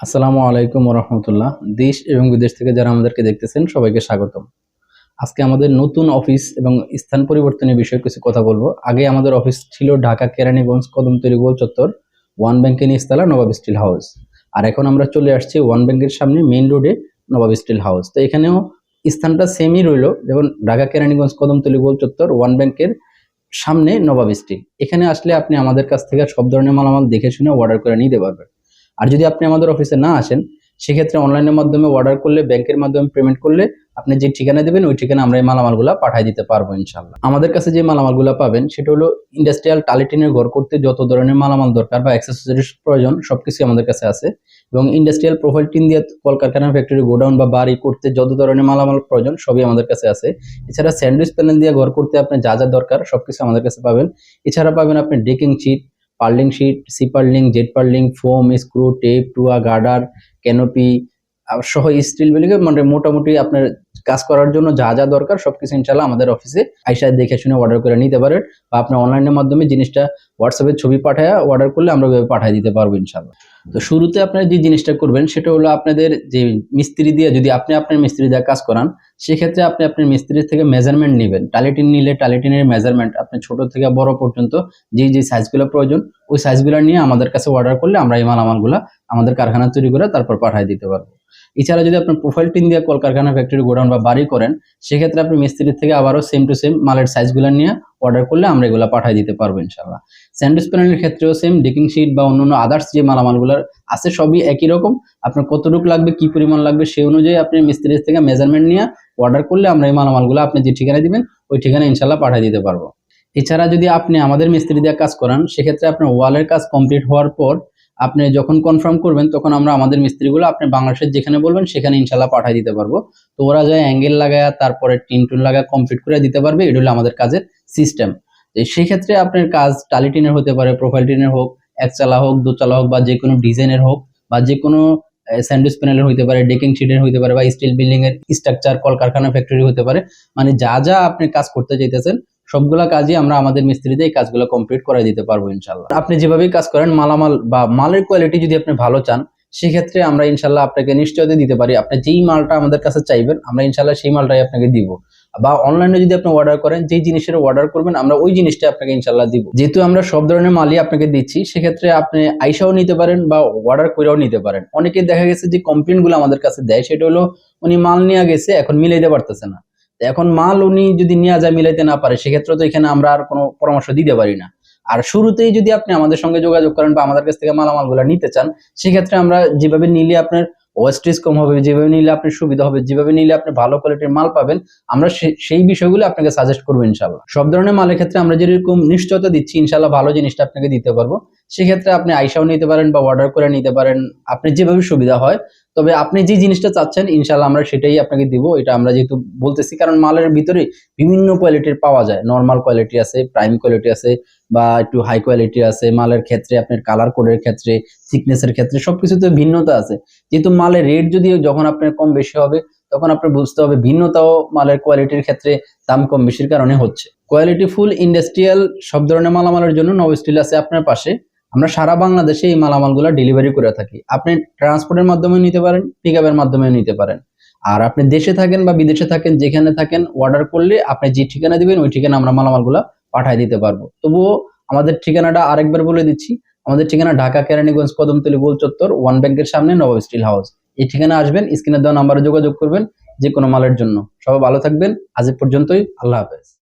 আসসালামু আলাইকুম রহমতুল্লাহ দেশ এবং বিদেশ থেকে যারা আমাদেরকে দেখতেছেন, সবাইকে স্বাগতম। আজকে আমাদের নতুন অফিস এবং স্থান পরিবর্তনের বিষয়ে কিছু কথা বলব। আগে আমাদের অফিস ছিল ঢাকা, কেরানীগঞ্জ কদমতলী গোল চত্বর, ওয়ান ব্যাংকের নিচতলা নবাব স্টিল হাউস। আর এখন আমরা চলে আসছি ওয়ান ব্যাংকের সামনে, মেইন রোডে, নবাব স্টিল হাউস। তো এখানেও স্থানটা সেমই রইল, যেমন ঢাকা, কেরানীগঞ্জ কদমতলী গোল চত্বর, ওয়ান ব্যাংকের সামনে নবাব স্টিল। এখানে আসলে আপনি আমাদের কাছ থেকে সব ধরনের মালামাল দেখে শুনে অর্ডার করে নিতে পারবেন। আর যদি আপনি আমাদের অফিসে না আসেন, সেক্ষেত্রে অনলাইনের মাধ্যমে অর্ডার করলে ব্যাংকের মাধ্যমে পেমেন্ট করলে আপনি যে ঠিকানা দেবেন, ওই ঠিকানা আমরা এই মালামালগুলো পাঠিয়ে দিতে পারব ইনশাল্লাহ আমাদের কাছে যে মালামালগুলো পাবেন, সেটা হলো ইন্ডাস্ট্রিয়াল টালিটিনের ঘর করতে যত ধরনের মালামাল দরকার বা অ্যাক্সেসরিজ প্রয়োজন সব কিছুই আমাদের কাছে আছে। এবং ইন্ডাস্ট্রিয়াল প্রোফাইল টিন দিয়ে কলকারখানা ফ্যাক্টরি গোডাউন বা বাড়ি করতে যত ধরনের মালামাল প্রয়োজন, সবই আমাদের কাছে আছে। এছাড়া স্যান্ডউইচ প্যানেল দিয়ে ঘর করতে আপনার যা যা দরকার সব কিছু আমাদের কাছে পাবেন। এছাড়া পাবেন আপনি decking sheet purlin sheet C purlin Z purlin foam screw tape টুয়া গার্ডার ক্যানোপি সহ স্টিল বিলিকে মানে মোটামুটি আপনার কাজ করার জন্য যা যা দরকার সবকিছু ইনশাল্লাহ আমাদের অফিসে আইসা দেখে শুনে অর্ডার করে নিতে পারেন বা আপনি অনলাইনের মাধ্যমে জিনিসটা হোয়াটসঅ্যাপে ছবি পাঠায় অর্ডার করলে আমরা ওইভাবে পাঠিয়ে দিতে পারব ইনশাল্লাহ তো শুরুতে আপনারা যে জিনিসটা করবেন সেটা হলো আপনাদের যে মিস্ত্রি দিয়ে যদি আপনি আপনার মিস্ত্রি দিয়ে কাজ করান, সেক্ষেত্রে আপনি আপনার মিস্ত্রির থেকে মেজারমেন্ট নেবেন। টালিটিন নিলে টালিটিনের মেজারমেন্ট আপনি ছোট থেকে বড় পর্যন্ত যে যে সাইজগুলো প্রয়োজন, ওই সাইজগুলো নিয়ে আমাদের কাছে অর্ডার করলে আমরা এই মালামালগুলো আমাদের কারখানা তৈরি করে তারপর পাঠিয়ে দিতে পারব। এছাড়া যদি আপনার প্রোফাইল টিন দিয়ে কলকারখানা ফ্যাক্টরি গোডাউন বা বাড়ি করেন, সেক্ষেত্রে আপনি মিস্ত্রির থেকে আবারও সেম টু সেম মালের সাইজগুলো নিয়ে অর্ডার করলে আমরা এগুলো পাঠিয়ে দিতে পারব ইনশাল্লাহ স্যান্ডউইচ প্যানেলের ক্ষেত্রেও সেম ডেকিং শিট বা অন্যান্য আদার্স যে মালামালগুলোর আছে সবই একই রকম। আপনার কতটুকু লাগবে, কি পরিমাণ লাগবে সেই অনুযায়ী আপনি মিস্ত্রির থেকে মেজারমেন্ট নিয়ে অর্ডার করলে আমরা এই মালামালগুলো আপনি যে ঠিকানা দিবেন, ওই ঠিকানা ইনশাল্লাহ পাঠিয়ে দিতে পারব। এছাড়া যদি আপনি আমাদের মিস্ত্রি দিয়ে কাজ করান, সেক্ষেত্রে আপনার ওয়ালের কাজ কমপ্লিট হওয়ার পর আপনি যখন কনফার্ম করবেন, তখন আমরা আমাদের মিস্ত্রিগুলো আপনি বাংলাদেশের যেখানে বলবেন, সেখানে ইনশাল্লাহ পাঠিয়ে দিতে পারব। তো ওরা যায় অ্যাঙ্গেল লাগায়, তারপরে টিন টুন লাগায় কমপ্লিট করে দিতে পারবে। এটা হলো আমাদের কাজের সিস্টেম সেই ক্ষেত্রে আপনার কাজ টালি টিনের হতে পারে প্রোফাইল টিনের হোক, একচালা হোক, দুচালা হোক, বা যে কোনো ডিজাইনের হোক, বা যে কোনো স্যান্ডউইচ প্যানেলের হতে পারে ডেকিং শিটের হতে পারে, বা স্টিল বিল্ডিং এর স্ট্রাকচার কলকারখানা ফ্যাক্টরি হতে পারে। মানে যা যা আপনি কাজ করতে চাইতেছেন সবগুলা কাজই আমরা আমাদের মিস্ত্রিতে এই কাজগুলো কমপ্লিট করে দিতে পারব ইনশাল্লাহ আপনি যেভাবেই কাজ করেন, মালামাল বা মালের কোয়ালিটি যদি আপনি ভালো চান, সেক্ষেত্রে আমরা ইনশাল্লাহ আপনাকে নিশ্চয়তা দিতে পারি। আপনি যেই মালটা আমাদের কাছে চাইবেন, আমরা ইনশাল্লাহ সেই মালটাই আপনাকে দিব। বা অনলাইনে যদি আপনি অর্ডার করেন, যেই জিনিসের অর্ডার করবেন, আমরা ওই জিনিসটা আপনাকে ইনশাল্লাহ দিব। যেহেতু আমরা সব ধরনের মালই আপনাকে দিচ্ছি, সেক্ষেত্রে আপনি আইসাও নিতে পারেন বা অর্ডার করেও নিতে পারেন। অনেকে দেখা গেছে যে কমপ্লেনগুলো আমাদের কাছে দেয়, সেটা হলো উনি মাল নিয়ে গেছে, এখন মিলাইতে পারতেছে না। এখন মাল উনি যদি নেওয়া যায়, মিলাইতে না পারে, সেক্ষেত্রে তো এখানে আমরা আর কোনো পরামর্শ দিতে পারি না। আর শুরুতেই যদি আপনি আমাদের সঙ্গে যোগাযোগ করেন বা আমাদের কাছ থেকে মালামালগুলো নিতে চান, সেক্ষেত্রে আমরা যেভাবে নিলে আপনার ওয়েস্টেজ কম হবে, যেভাবে নিলে আপনার সুবিধা হবে, যেভাবে নিলে আপনি ভালো কোয়ালিটির মাল পাবেন, আমরা সেই বিষয়গুলো আপনাকে সাজেস্ট করব ইনশাল্লাহ সব ধরনের মালের ক্ষেত্রে আমরা যেরকম নিশ্চয়তা দিচ্ছি ইনশাল্লাহ ভালো জিনিসটা আপনাকে দিতে পারব। সেক্ষেত্রে আপনি আইসাও নিতে পারেন বা অর্ডার করে নিতে পারেন। আপনি যেভাবে সুবিধা হয়। তবে আপনি যে জিনিসটা চাচ্ছেন ইনশাল্লাহ আমরা সেটাই আপনাকে দিব। এটা আমরা যেহেতু বলতেছি, কারণ মালের ভিতরে বিভিন্ন কোয়ালিটির পাওয়া যায়। নর্মাল কোয়ালিটি আছে প্রাইম কোয়ালিটি আছে বা একটু হাই কোয়ালিটি আছে। মালের ক্ষেত্রে, আপনার কালার কোডের ক্ষেত্রে থিকনেসের ক্ষেত্রে সব সবকিছুতে ভিন্নতা আছে। যেহেতু মালের রেট যদি যখন আপনার কম বেশি হবে, তখন আপনার বুঝতে হবে ভিন্নতাও মালের কোয়ালিটির ক্ষেত্রে দাম কম বেশির কারণে হচ্ছে। কোয়ালিটি ফুল ইন্ডাস্ট্রিয়াল সব ধরনের মালামালের জন্য নব স্টিল আছে আপনার পাশে। আমরা সারা বাংলাদেশে এই মালামালগুলো ডেলিভারি করে থাকি। আপনি ট্রান্সপোর্টের মাধ্যমে নিতে পারেন পিক আপের মাধ্যমে নিতে পারেন। আর আপনি দেশে থাকেন বা বিদেশে থাকেন, যেখানে থাকেন অর্ডার করলে আপনি যে ঠিকানা দিবেন, ওই ঠিকানা আমরা মালামালগুলো পাঠিয়ে দিতে পারব। তবুও আমাদের ঠিকানাটা আরেকবার বলে দিচ্ছি, আমাদের ঠিকানা ঢাকা, কেরানীগঞ্জ, কদমতলী গোল চত্বর ওয়ান ব্যাংকের সামনে নবাব স্টিল হাউস। এই ঠিকানা আসবেন, স্ক্রিনে দেওয়া নাম্বারে যোগাযোগ করবেন যে কোনো মালের জন্য। সবাই ভালো থাকবেন, আজ পর্যন্তই, আল্লাহ হাফেজ।